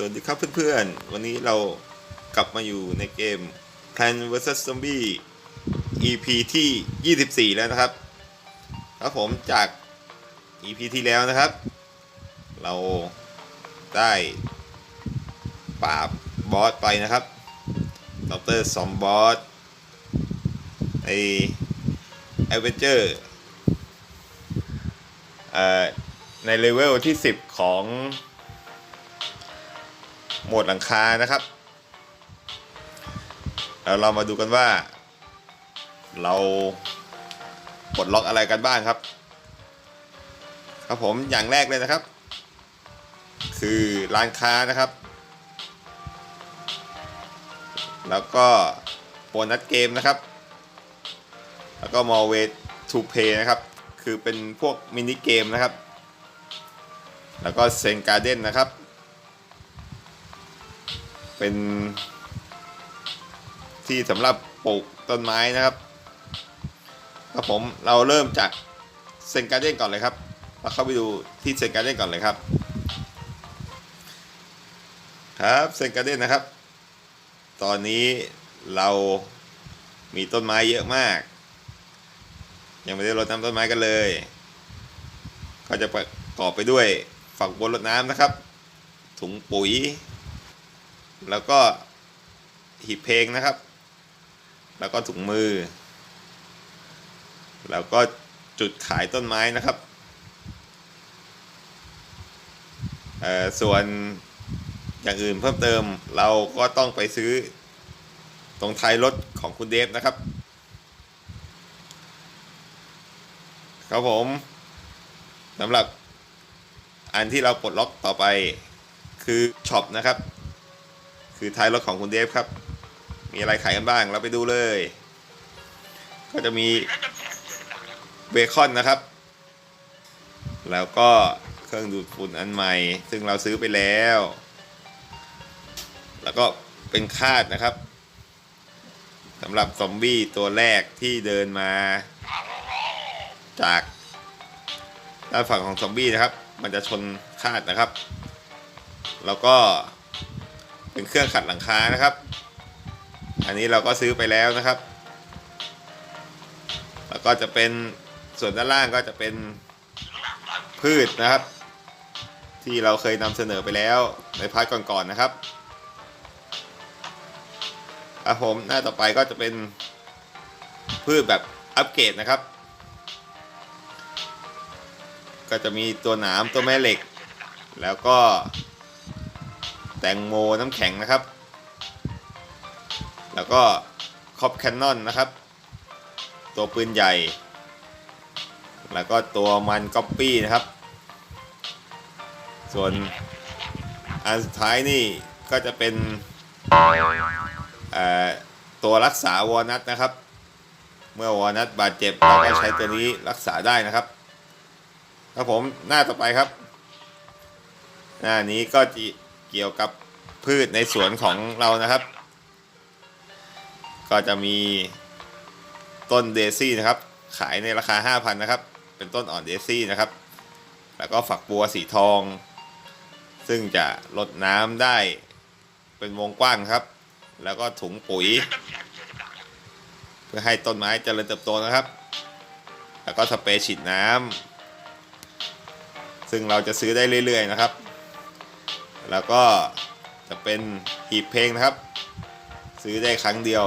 สวัสดีครับเพื่อนๆ วันนี้เรากลับมาอยู่ในเกม Plan vs Zombie EP ที่ 24 แล้วนะครับ ครับผมจาก EP ที่แล้วนะครับ เราได้ปราบบอสไปนะครับดรสอมบอสไอเอเวนเจอร์ในเลเวลที่ 10 ของ โหมดหลังคานะครับแล้วเรามาดูกันว่า เราปลดล็อกอะไรกันบ้างครับ ครับผมอย่างแรกเลยนะครับ คือร้านค้านะครับ แล้วก็โบนัสเกมนะครับ แล้วก็มอเวทูเพย์นะครับ คือเป็นพวกมินิเกมนะครับ แล้วก็เซนการ์เด้นนะครับ เป็น ที่สำหรับปลูกต้นไม้นะครับครับผมเราเริ่มจากเซนการ์เด้นก่อนเลยครับเราเข้าไปดูที่เซนการ์เด้นก่อนเลยครับ ครับเซนการ์เด้นนะครับ ตอนนี้เรามีต้นไม้เยอะมาก ยังไม่ได้รดน้ำต้นไม้กันเลยก็จะประกอบไปด้วยฝักบัวรดน้ำนะครับ ถุงปุ๋ย แล้วก็หีบเพลงนะครับ แล้วก็ถุงมือ แล้วก็จุดขายต้นไม้นะครับเอ่อส่วนอย่างอื่นเพิ่มเติมเราก็ต้องไปซื้อตรงท้ายรถของคุณเดฟนะครับ ครับผมสำหรับอันที่เราปลดล็อกต่อไปคือช็อปนะครับ คือท้ายรถของคุณเดฟครับ มีอะไรขายกันบ้าง เราไปดูเลย ก็จะมีเบคอนนะครับ แล้วก็เครื่องดูดฝุ่นอันใหม่ ซึ่งเราซื้อไปแล้ว แล้วก็เป็นคาดนะครับสำหรับซอมบี้ตัวแรกที่เดินมา จากด้านฝั่งของซอมบี้นะครับ มันจะชนคาดนะครับ แล้วก็ เป็นเครื่องขัดหลังคานะครับ อันนี้เราก็ซื้อไปแล้วนะครับ แล้วก็จะเป็นส่วนด้านล่างก็จะเป็นพืชนะครับ ที่เราเคยนำเสนอไปแล้วในพาร์ทก่อนๆนะครับครับผมหน้าต่อไปก็จะเป็นพืชแบบอัปเกรดนะครับ ก็จะมีตัวหนามตัวแม่เหล็ก แล้วก็ แตงโมน้ำแข็งนะครับ แล้วก็คอปแคนนอนนะครับ ตัวปืนใหญ่ แล้วก็ตัวมันก๊อปปี้นะครับ ส่วนอันสุดท้ายนี่ก็จะเป็นตัวรักษาวอนัทนะครับ เมื่อวอนัทบาดเจ็บเราก็ใช้ตัวนี้รักษาได้นะครับครับผมหน้าต่อไปครับ หน้านี้ก็จะ เกี่ยวกับพืชในสวนของเรานะครับ ก็จะมีต้นเดซี่นะครับ ขายในราคา 5,000นะครับ เป็นต้นอ่อนเดซี่นะครับ แล้วก็ฝักบัวสีทอง ซึ่งจะลดน้ำได้เป็นวงกว้างครับ แล้วก็ถุงปุ๋ย เพื่อให้ต้นไม้เจริญเติบโตนะครับ แล้วก็สเปรย์ฉีดน้ำซึ่งเราจะซื้อได้เรื่อย ๆ นะครับ แล้วก็จะเป็นหีบเพลงนะครับ ซื้อได้ครั้งเดียว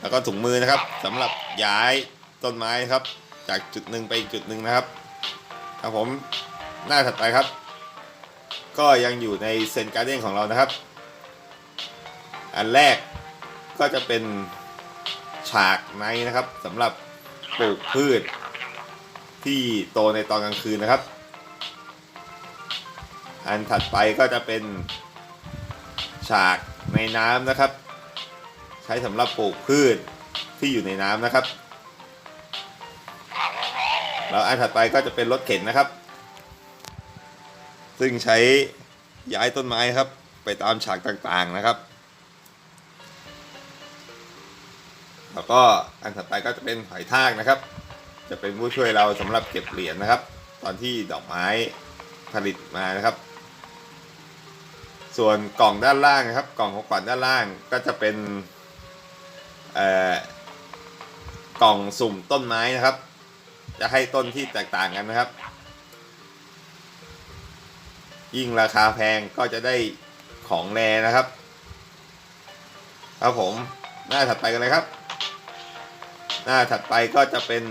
แล้วก็ถุงมือนะครับสำหรับย้ายต้นไม้ครับ จากจุดหนึ่งไปอีกจุดหนึ่งนะครับครับผมหน้าถัดไปครับ ก็ยังอยู่ในเซนการ์เด้นของเรานะครับ อันแรกก็จะเป็นฉากในนะครับสำหรับปลูกพืชที่โตในตอนกลางคืนนะครับ อันถัดไปก็จะเป็นฉากในน้ำนะครับ ใช้สำหรับปลูกพืชที่อยู่ในน้ำนะครับ แล้วอันถัดไปก็จะเป็นรถเข็นนะครับ ซึ่งใช้ย้ายต้นไม้ครับ ไปตามฉากต่างๆนะครับ แล้วก็อันถัดไปก็จะเป็นหอยทากนะครับ จะเป็นผู้ช่วยเราสำหรับเก็บเหรียญนะครับ ตอนที่ดอกไม้ผลิตมานะครับ ส่วนกล่องด้านล่างนะครับ กล่องของขวัญด้านล่างก็จะเป็นกล่องสุ่มต้นไม้นะครับ จะให้ต้นที่แตกต่างกันนะครับ ยิ่งราคาแพงก็จะได้ของแรนะครับ ครับผมหน้าถัดไปกันเลยครับ หน้าถัดไปก็จะเป็น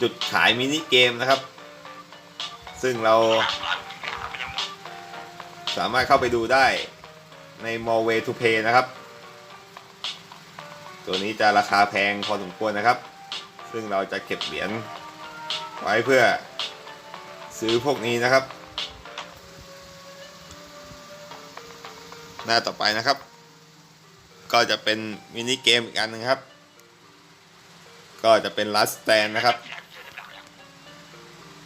จุดขายมินิเกมนะครับ ซึ่งเรา สามารถเข้าไปดูได้ใน m o r Way to Pay นะครับ ตัวนี้จะราคาแพงพอสมควรนะครับ ซึ่งเราจะเก็บเหรียญไว้เพื่อซื้อพวกนี้นะครับ หน้าต่อไปนะครับ ก็จะเป็นมินิเกมอีกอันหนึงครับ ก็จะเป็น Last Stand นะครับ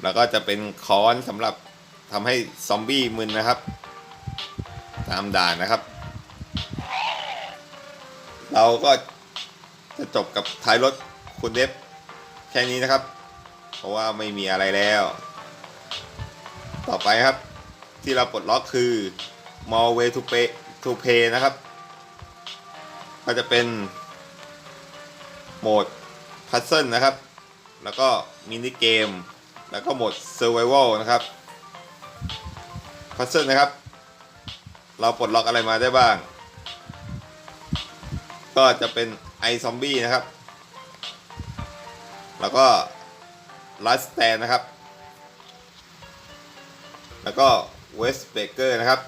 แล้วก็จะเป็นค้อนสำหรับทำให้ซอมบี้มึนนะครับ ตามด่านนะครับ เราก็จะจบกับท้ายรถคุณเดฟแค่นี้นะครับ เพราะว่าไม่มีอะไรแล้ว ต่อไปครับ ที่เราปลดล็อกคือ more way to pay to pay นะครับ ก็จะเป็นโหมดพัซเซิลนะครับ แล้วก็มินิเกม แล้วก็โหมด Survival นะครับพัซเซิลนะครับ เราปลดล็อกอะไรมาได้บ้าง ก็จะเป็นไอซอมบี้นะครับ แล้วก็ Last Stand นะครับ แล้วก็ West Baker นะครับ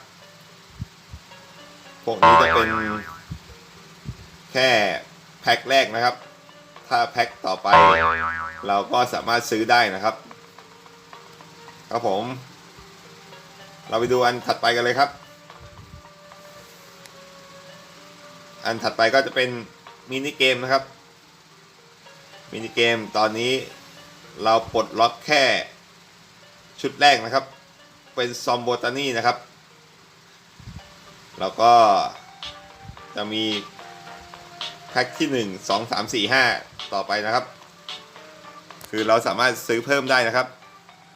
พวกนี้จะเป็นแค่แพ็คแรกนะครับ ถ้าแพ็คต่อไป เราก็สามารถซื้อได้นะครับ ครับผม เราไปดูอันถัดไปกันเลยครับ อันถัดไปก็จะเป็นมินิเกมนะครับมินิเกมตอนนี้เราปลดล็อกแค่ชุดแรกนะครับ เป็นซอมโบตานี่นะครับ แล้วก็จะมีแพ็คที่ 1 2 3 4 5 ต่อไปนะครับ คือเราสามารถซื้อเพิ่มได้นะครับ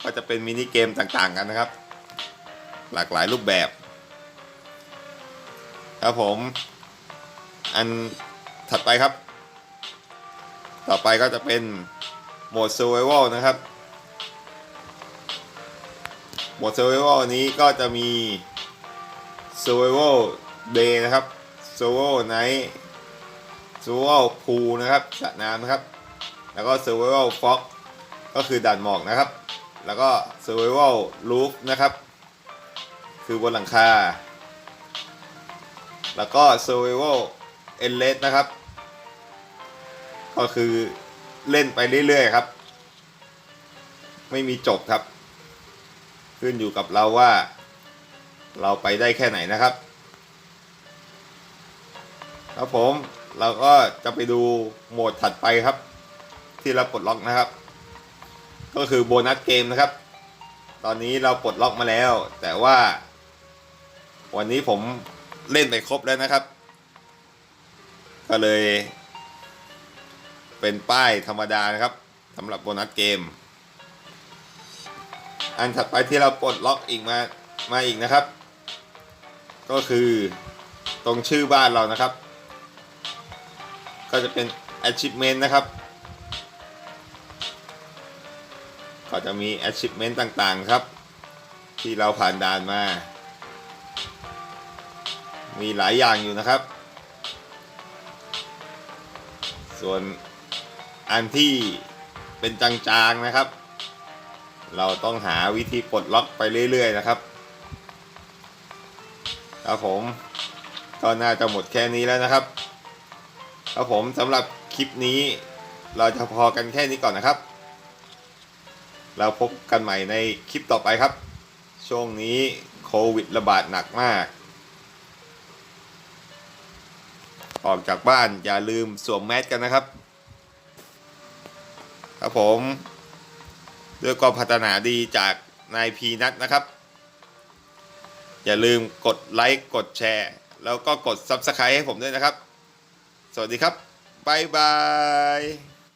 ก็จะเป็นมินิเกมต่างๆกันนะครับ หลากหลายรูปแบบ ครับผม อันถัดไปครับ ต่อไปก็จะเป็นโหมด Survival นะครับโหมด Survival นี้ก็จะมี Survival Day นะครับ Survival Night Survival Pool นะครับสระน้ำนะครับ แล้วก็ Survival Fog ก็คือด่านหมอกนะครับ แล้วก็ Survival Roof นะครับ คือบนหลังคา แล้วก็ Survival Endless นะครับ ก็คือเล่นไปเรื่อยๆครับ ไม่มีจบครับ ขึ้นอยู่กับเราว่า เราไปได้แค่ไหนนะครับ ครับผมเราก็จะไปดูโหมดถัดไปครับ ที่เราปลดล็อกนะครับ ก็คือโบนัสเกมนะครับ ตอนนี้เราปลดล็อกมาแล้ว แต่ว่า วันนี้ผมเล่นไปครบแล้วนะครับ ก็เลย เป็นป้ายธรรมดานะครับสำหรับโบนัสเกม อันถัดไปที่เราปลดล็อกอีกมามาอีกนะครับ ก็คือตรงชื่อบ้านเรานะครับ ก็จะเป็น achievement นะครับ ก็จะมี achievement ต่างๆครับ ที่เราผ่านด่านมา มีหลายอย่างอยู่นะครับ ส่วนอันที่เป็นจางๆนะครับ เราต้องหาวิธีปลดล็อกไปเรื่อยๆนะครับครับผมก็น่าจะหมดแค่นี้แล้วนะครับครับผมสำหรับคลิปนี้ เราจะพอกันแค่นี้ก่อนนะครับ เราพบกันใหม่ในคลิปต่อไปครับ ช่วงนี้โควิดระบาดหนักมาก ออกจากบ้านอย่าลืมสวมแมสกันนะครับ ครับผมด้วยความพัฒนาดีจากนายพีนัทนะครับ อย่าลืมกดไลค์กดแชร์ แล้วก็กด Subscribe ให้ผมด้วยนะครับ สวัสดีครับ บ๊ายบาย